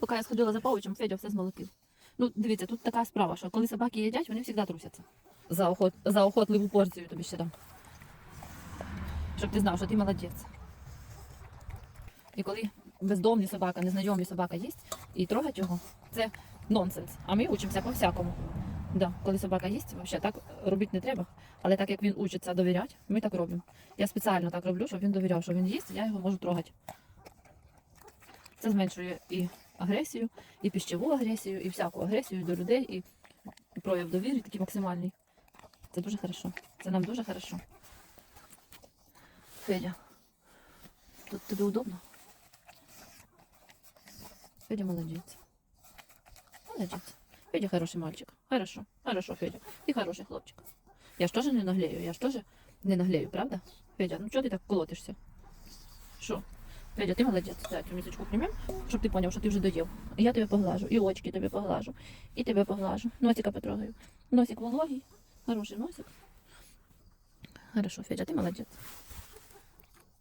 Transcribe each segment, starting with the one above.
Поки я сходила за павичем, Федя все змолотив. Ну, дивіться, тут така справа, що коли собаки їдять, вони завжди трусяться. За, охот, за охотливу порцію тобі ще дам. Щоб ти знав, що ти молодець. І коли бездомний собака, незнайомий собака їсть і трогать його, це нонсенс. А ми учимося по-всякому. Да, коли собака їсть, взагалі так робити не треба. Але так як він учиться довіряти, ми так робимо. Я спеціально так роблю, щоб він довіряв, що він їсть, я його можу трогати. Це зменшує і агресію, і піщову агресію, і всяку агресію до людей, і прояв довіри такий максимальний. Це дуже хорошо. Це нам дуже хорошо. Федя, тут тобі удобно? Федя молодець. Молодець. Федя хороший мальчик. Хорошо. Хорошо, Федя. Ты хороший хлопчик. Я ж тоже не наглею, я ж тоже не наглею, правда? Федя, ну чого ти так колотишся? Що? Федя, ти молодець. Дай цю місочку приймем, щоб ти поняв, що ти вже доїв. Я тебе поглажу, і очки тебе поглажу, і тебе поглажу. Носика потрогаю. Носик вологий. Хороший носик. Хорошо, Федя, ти молодець.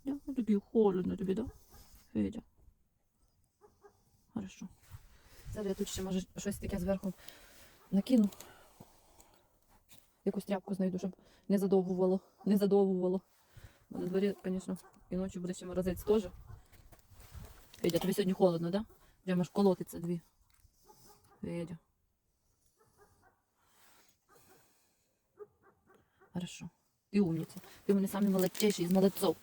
Я, ну, тобі холодно тобі, да? Федя. Хорошо. Зараз я тут ще може щось таке зверху накину. Якусь тряпку знайду, щоб не задовгувало. Не задовгувало. На дворі, звісно, і ночі буде ще морозець теж. Федя, тобі сьогодні холодно, да? Прямо аж колотиться дві. Федя. Хорошо. Ти умниця. Ти мене самі молодчайший з молодців.